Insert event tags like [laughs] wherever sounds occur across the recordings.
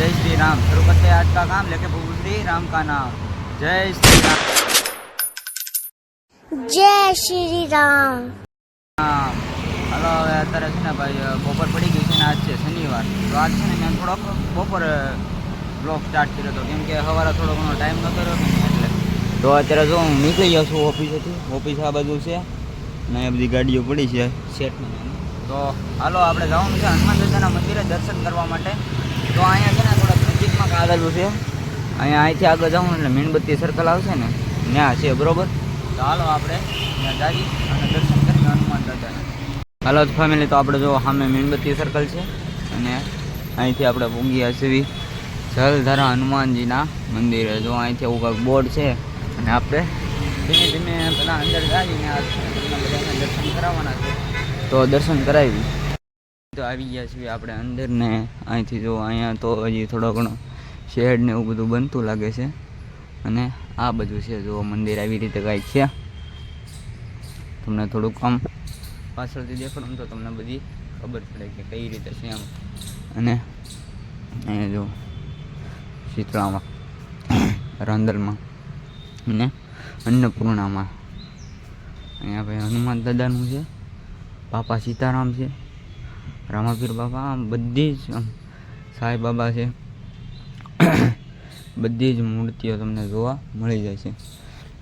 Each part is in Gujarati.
जय श्री राम शुरू करते हैं आज का काम लेके प्रभु श्री राम का नाम जय श्री राम જય શ્રી રામ રામ હલો હવે અત્યારે છે ને ભાઈ બપોર પડી ગઈ છે ને આજ છે શનિવાર તો આજ છે ને મેં થોડોક બપોર બ્લોગ સ્ટાર્ટ કર્યો હતો કેમ કે સવારે થોડો ઘણો ટાઈમ નતો રહ્યો કે નહીં એટલે તો અત્યારે જો હું નીકળી ગયો છું ઓફિસેથી ઓફિસ આ બાજુ છે ને એ બધી ગાડીઓ પડી છે સેટની તો હાલો આપણે જવાનું છે હનુમાન દાદાના મંદિરે દર્શન કરવા માટે તો અહીંયા છે ને થોડાક નજીકમાં આવેલું છે. અહીંયા અહીંથી આગળ જવું એટલે મીણબત્તી સર્કલ આવશે ને. ત્યાં છે, બરોબર? તો હાલો આપણે ત્યાં જઈએ અને દર્શન કરીને હનુમાન દાદાના. હાલો ફેમિલી તો આપણે જો સામે મીણબત્તી સર્કલ છે અને અહીંથી આપણે પૂગ્યા છીએ જલધારા હનુમાનજીના મંદિરે જો અહીંથી એવું કંઈક બોર્ડ છે અને આપણે ધીમે ધીમે પેલા અંદર જઈને આ બધાને દર્શન કરાવવાના છે. તો દર્શન કરાવી. તો આવી ગયા છીએ આપણે અંદર ને અહીંથી જો અહીંયા તો હજી થોડો ઘણો શેડ ને એવું બધું બનતું લાગે છે. અને આ બધું છે જો મંદિર આવી રીતે કાંઈક છે. તમને થોડુંક આમ પાછળથી દેખાડું તો તમને બધી ખબર પડે કે કઈ રીતે છે એમ. અને અહીંયા જો શીતળામાં રાંદલમાં અને અન્નપૂર્ણામાં. અહીંયા ભાઈ હનુમાન દાદાનું છે પાપા સીતારામ છે રામાપીર બાપા, આમ બધી જ આમ સાંઈ બાબા છે. બધી જ મૂર્તિઓ તમને જોવા મળી જાય છે.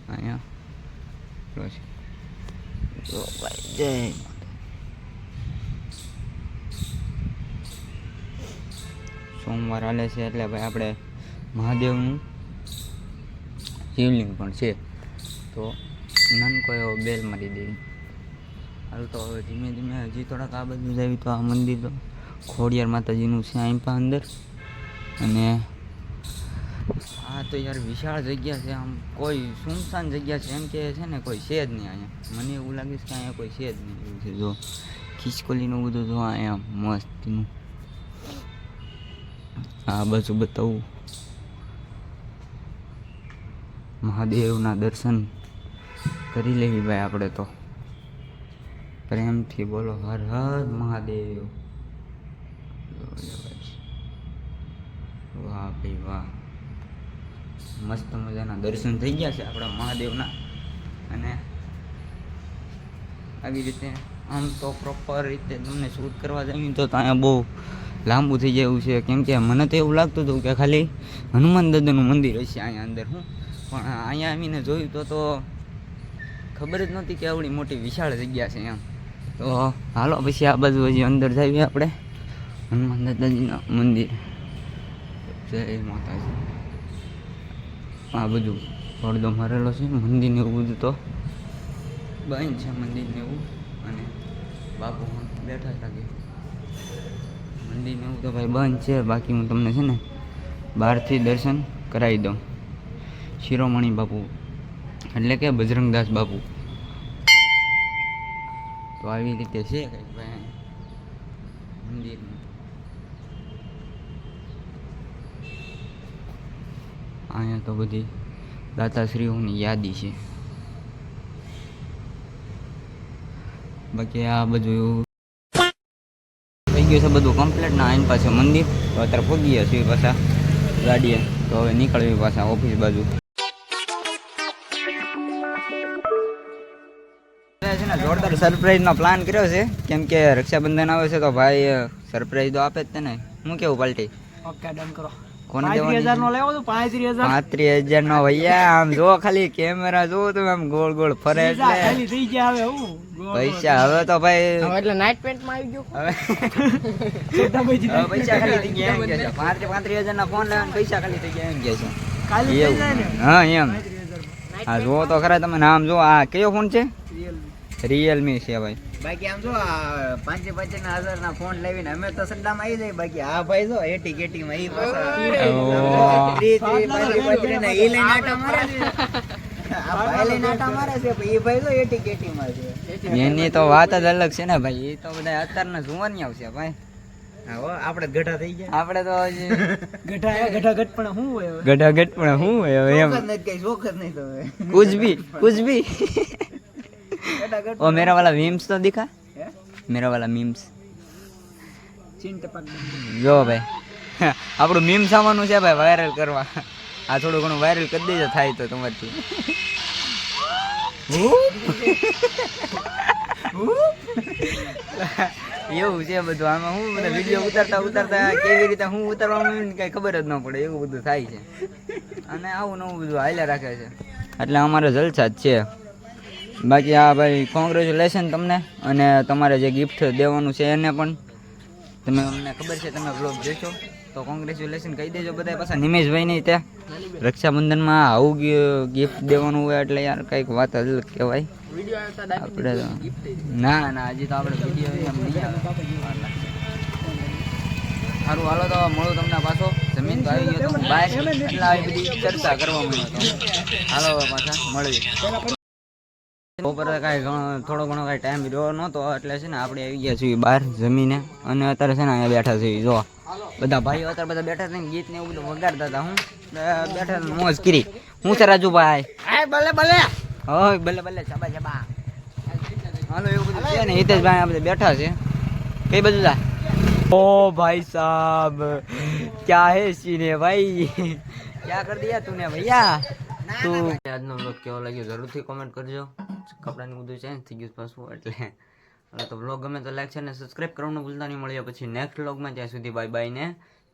અહીંયા. જય સોમવાર હાલે છે એટલે ભાઈ આપણે મહાદેવનું શિવલિંગ પણ છે. તો નાનકો એવો બેલ મારી દઈએ હાલ તો હવે ધીમે ધીમે હજી થોડાક આ બાજુ જાય તો આ મંદિર તો ખોડિયાર માતાજીનું છે પણ અંદર. અને આ તો યાર વિશાળ જગ્યા છે, આમ કોઈ સુનસાન જગ્યા છે એમ કે છે ને કોઈ છે જ નહીં અહીંયા. મને એવું લાગે છે કે અહીંયા કોઈ છે જ નહીં એવું છે. જો ખિસકોલીનું બધું જો અહીંયા મસ્તનું. આ બાજુ બતાવું. મહાદેવના દર્શન કરી લેવી ભાઈ આપણે તો. પ્રેમથી બોલો, હર હર મહાદેવ. વાહ ભાઈ વાહ. મસ્ત મજાના દર્શન થઈ ગયા છે આપણા મહાદેવના. અને આવી રીતે આમ તો પ્રોપર રીતે તમને શૂટ કરવા જઈએ તો ત્યાં બહુ લાંબુ થઈ જવું છે. કેમ કે મને તો એવું લાગતું હતું કે ખાલી હનુમાન દાદાનું મંદિર હશે અહીંયા અંદર હું. પણ અહીંયા આવીને જોયું તો તો ખબર જ નહોતી કે આવડી મોટી વિશાળ જગ્યા છે એમ. તો હાલો, પછી આ બાજુ હજી અંદર જઈએ આપણે. હનુમાન દાદાજીના મંદિર. જય માતાજી. આ બધું પડદો મારેલો છે, મંદિર ને એવું બધું તો. બંધ છે મંદિર ને એવું. અને બાપુ બેઠા લાગે મંદિર ને એવું તો ભાઈ બંધ છે, બાકી હું તમને છે ને બહારથી દર્શન કરાવી દઉં. શિરોમણી બાપુ. એટલે કે બજરંગદાસ બાપુ. તો આવી રીતે છે કંઈક ભાઈ મંદિર અહીંયા તો બધી દાતાશ્રીઓની યાદી છે બાકી આ બધું થઈ ગયું છે બધું કમ્પ્લીટ ના આઈન પાછું મંદિર તો અત્યારે પહોંચી ગયા છીએ પાછા ગાડીએ તો હવે નીકળવી પાછા ઓફિસ બાજુ છે ને જોરદાર સરપ્રાઈઝ નો પ્લાન કર્યો છે. કેમ કે રક્ષાબંધન આવે છે તો ભાઈ સરપ્રાઈઝ તો આપે જ તને. હું કેવું પાલટી? ઓકે ડન કરો. કોને પાંત્રીસ હજાર નો દેવાની પાંત્રીસ હજાર. નો ભૈયા આમ જો ખાલી કેમેરા જો તમે આમ ગોળ ગોળ ફરે પૈસા હવે હું. ગોળ પૈસા હવે તો ભાઈ એટલે નાઇટ પેન્ટમાં આવી ગયો હવે [laughs] છોટા ભાઈ હવે પૈસા ખાલી થઈ ગયા એમ કે છે. પાંત્રીસ પાંત્રીસ હજાર ના ફોન લેવાના પૈસા ખાલી થઈ ગયા એમ કે છે. કાલે થઈ જાય ને? એવું હા એમ. હા જુઓ તો ખરા તમે નામ જો આ કયો ફોન છે? રિયલમી છે ભાઈ. બાકી આમ જો પાંચે પાંચે ના હજાર ના ફોન લઈને અમે તો સડ્ડામાં આવી જાય બાકી આ ભાઈ જો એટી કેટી માં ઈ પાછા ત્રી ત્રી પાંચે પાંચે ને ઈ લઈને આટા મારે એની તો વાત જ અલગ છે ને ભાઈ. એ તો બધા અત્યારના જુવાની આવશે ભાઈ. આપડે ગઢા થઈ ગયા. આપણે તો ગઢા ગઢા પણ શું હોય ગઢા ગટ પણ શું હોય નહીં તો કુછ ભી કુછ ભી ओ मेरा वाला मीम्स तो दिखा હે? मेरा वाला मीम्स ચીન ટપાક બંધ. જો ભાઈ આપણું મીમ સામાનું છે ભાઈ વાયરલ કરવા આ થોડું ઘણું વાયરલ કરી દેજો થાય તો તમારથી એવું છે બધું આમાં હું બધા વિડીયો ઉતારતા ઉતારતા કેવી રીતે હું ઉતારવાનું કઈ ખબર જ ન પડે એવું બધું થાય છે અને આવું નવું બધું હાલ્યા રાખે છે એટલે અમારે જલસા જ છે બાકી આ ભાઈ કોંગ્રેચ્યુલેશન તમને અને તમારે જે ગિફ્ટ દેવાનું છે એને પણ. તમે અમને ખબર છે, તમે બ્લોગ જોશો, તો કોંગ્રેચ્યુલેશન કહી દેજો બધા પાછા. નહીં ત્યાં રક્ષાબંધનમાં આવું ગિફ્ટ દેવાનું હોય એટલે યાર કંઈક વાત અલગ કહેવાય. આપણે ના ના, હજી તો આપણે. સારું, હાલો તો મળું તમને પાછો. જમીન તો આવી ગયો તો બાય. એટલે આવી બધી ચર્ચા કરવા માંડ્યો હાલો પાછા, મળીએ. બપોરે કાંઈ થોડો ઘણો કાંઈ ટાઈમ રહ્યો નતો એટલે છે ને આપણે આવી ગયા છીએ બહાર જમીને. અને અત્યારે છે ને અહીંયા બેઠા છીએ જો. બધા ભાઈઓ અત્યારે બધા બેઠા થઈને ગીત ને એવું બધું વગાડતા હતા હું. બેઠા મોજ કરી. હું છે રાજુભાઈ? ભલે ભલે હોય ભલે ભલે છબા છબા હાલો એવું બધું છે ને હિતેશભાઈ આ બધા બેઠા છે. કઈ બધું થાય ઓ ભાઈ સાહેબ ક્યા હે સીને ભાઈ ક્યા કર દિયા તુને ભૈયા? તું આજનો બ્લોગ કેવો લાગ્યો જરૂરથી કોમેન્ટ કરજો. કપડાની બધું ચેન્જ થઈ ગયું પાછું એટલે. હવે તો બ્લોગ ગમે તો લાઈક છે ને સબસ્ક્રાઇબ કરવાનું ભૂલતા નહીં મળીએ પછી નેક્સ્ટ બ્લોગમાં ત્યાં સુધી બાય બાય ને.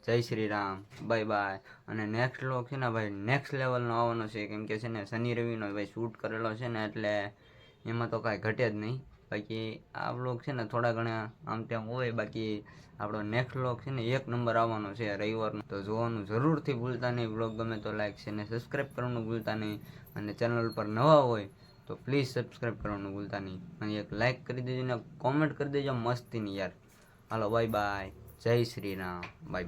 જય શ્રી રામ. બાય બાય અને નેક્સ્ટ બ્લોગ છે ને ભાઈ નેક્સ્ટ લેવલનો આવવાનો છે. કેમ કે છે ને, શનિ રવિનો ભાઈ શૂટ કરેલો છે ને એટલે એમાં તો કાંઈ ઘટે જ નહીં. બાકી આ બ્લોગ છે ને થોડા ઘણા, આમ તેમ હોય. બાકી આપણો નેક્સ્ટ બ્લોગ છે ને એક નંબર આવવાનો છે રવિવારનો. તો જોવાનું જરૂરથી ભૂલતા નહીં. બ્લોગ ગમે તો લાઈક છે ને સબસ્ક્રાઈબ કરવાનું ભૂલતા નહીં. અને ચેનલ પર નવા હોય તો પ્લીઝ સબસ્ક્રાઈબ કરવાનું ભૂલતા નહીં. અને એક લાઈક કરી દેજો ને કોમેન્ટ કરી દેજો મસ્તીની યાર. હાલો બાય બાય જય શ્રી રામ. બાય